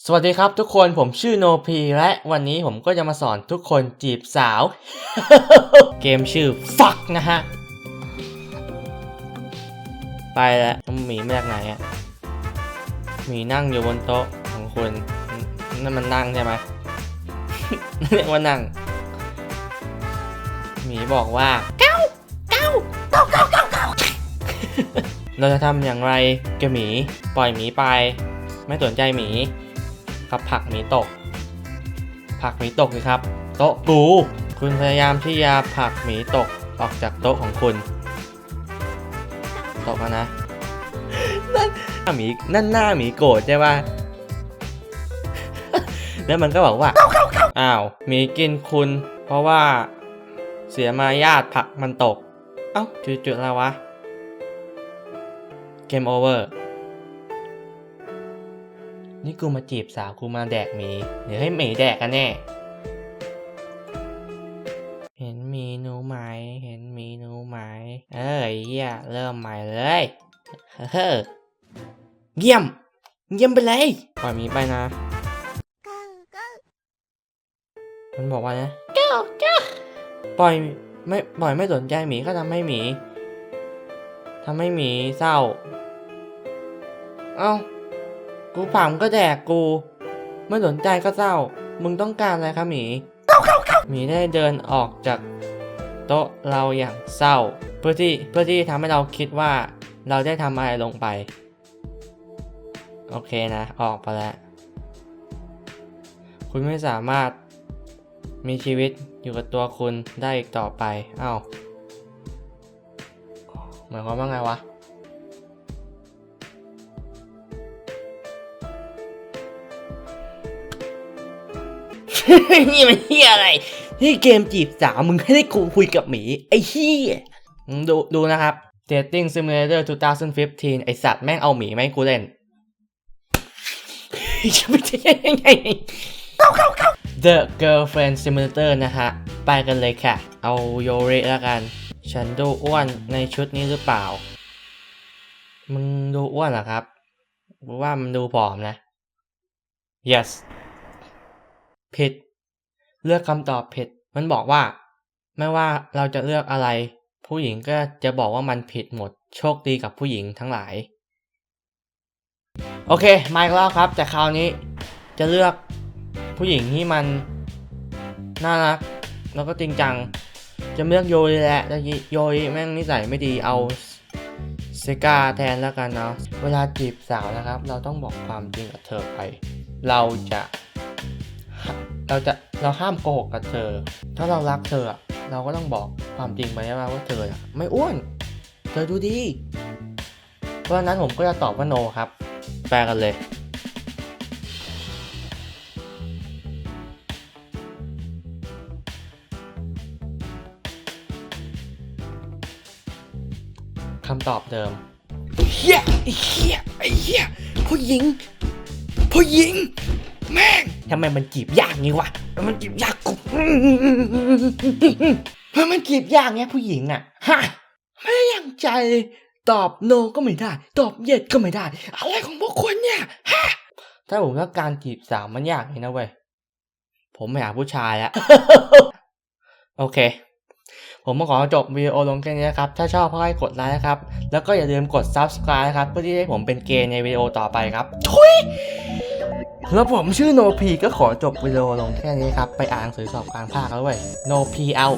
สวัสดีครับทุกคนผมชื่อโนพีและวันนี้ผมก็จะมาสอนทุกคนจีบสาว เกมชื่อ Fuck นะฮะ ไปแล้วหมีมาจากไหนอะหมีนั่งอยู่บนโต๊ะของคุณนั่นมันนั่งใช่ไหมเรียกว่านั่งหมีบอกว่าเก้าเก้าเก้าเก้าเก้าเก้าเราจะทำอย่างไรกับหมี ปล่อยหมีไป ไม่สนใจหมี ขับผักหมีตกผักหมีตกสิครับ โต๊ะกู คุณพยายามที่จะผักหมีตกออกจากโต๊ะของคุณตกแล้วนะนั่นหน้าหมีนั่นหน้าหมีโกรธใช่ปะแล้วมันก็บอกว่าอ้าวหมีกินคุณ เพราะว่าเสียมารยาทผักมันตก เอ้าจุดๆอะไรวะเกมโอเวอร์ นี่กูมาจีบสาวกูมาแดกหมีเดี๋ยวให้หมีแดกกันแน่ เห็นหมีหนูไหม เห็นหมีหนูไหม เอ้ยเหี้ยเริ่มใหม่เลยเฮ้อเยี่ยม เยี่ยมไปเลยปล่อยหมีไปนะ มันบอกว่านะปล่อยไม่ปล่อยไม่สนใจหมีก็ทำให้หมีทำให้หมีเศร้า เอ้า กูผามก็แดกกู ไม่สนใจก็เศร้า มึงต้องการอะไรครับหมีหมีได้เดินออกจากโต๊ะเราอย่างเศร้า เพื่อที่เพื่อที่ทำให้เราคิดว่าเราได้ทำอะไรลงไป โอเคนะ ออกไปแล้ว คุณไม่สามารถมีชีวิตอยู่กับตัวคุณได้อีกต่อไป เอ้าหมายความว่าไงวะ นี่มันเฮียอะไร นี่เกมจีบสาวมึงให้ได้กูคุยกับหมี ไอ้เฮียมึงดูดูนะครับ Dating Simulator 2015 ไอสัตว์แม่งเอาหมีมาให้กูเล่นจะไม่ใช่ยังไง The Girlfriend Simulator นะฮะ ไปกันเลยค่ะ เอาโยเรแล้วกัน ฉันดูอ้วนในชุดนี้หรือเปล่า มึงดูอ้วนเหรอครับกูว่ามันดูผอมนะ yes ผิดเลือกคำตอบผิดมันบอกว่า ไม่ว่าเราจะเลือกอะไร ผู้หญิงก็จะบอกว่ามันผิดหมด โชคดีกับผู้หญิงทั้งหลาย โอเคมาอีกแล้วครับ แต่คราวนี้จะเลือกผู้หญิงที่มันน่ารักแล้วก็จริงจัง จะเลือกโยยแหละโยยแม่งนิสัยไม่ดีเอาเซกาแทนแล้วกันเนาะ เวลาจีบสาวนะครับ เราต้องบอกความจริงกับเธอไป เราจะ เราจะเราห้ามโกหกกับเธอ ถ้าเรารักเธอเราก็ต้องบอกความจริงไปว่าว่าเธอไม่อ้วน เธอดูดี เพราะฉะนั้นผมก็จะตอบว่าโนครับ แปลกันเลยคำตอบเดิมเฮียไอ้เฮียไอ้เฮียผู้หญิง ผู้หญิง แม่งทำไมมันจีบยากงี้วะมันจีบยากกูเฮ้ยมันจีบยากเงี้ยผู้หญิงอะฮะไม่ได้อย่างใจเลยตอบโนก็ไม่ได้ ตอบเย็ดก็ไม่ได้ อะไรของพวกคุณเนี่ยฮะถ้าผมว่าการจีบสาวมันยากเลยนะเว้ยผมไม่หาผู้ชายแล้วโอเค ผมมาขอจบวิดีโอลงแค่นี้นะครับ ถ้าชอบก็ให้กดไลค์นะครับ แล้วก็อย่าลืมกด subscribe นะครับ เพื่อที่ให้ผมเป็นเกย์ในวิดีโอต่อไปครับทุย แล้วผมชื่อโนพีก็ขอจบวิดีโอลงแค่นี้ครับ ไปอ่านหสือสอบกลางภาคแล้วเว้ยโนพีเอา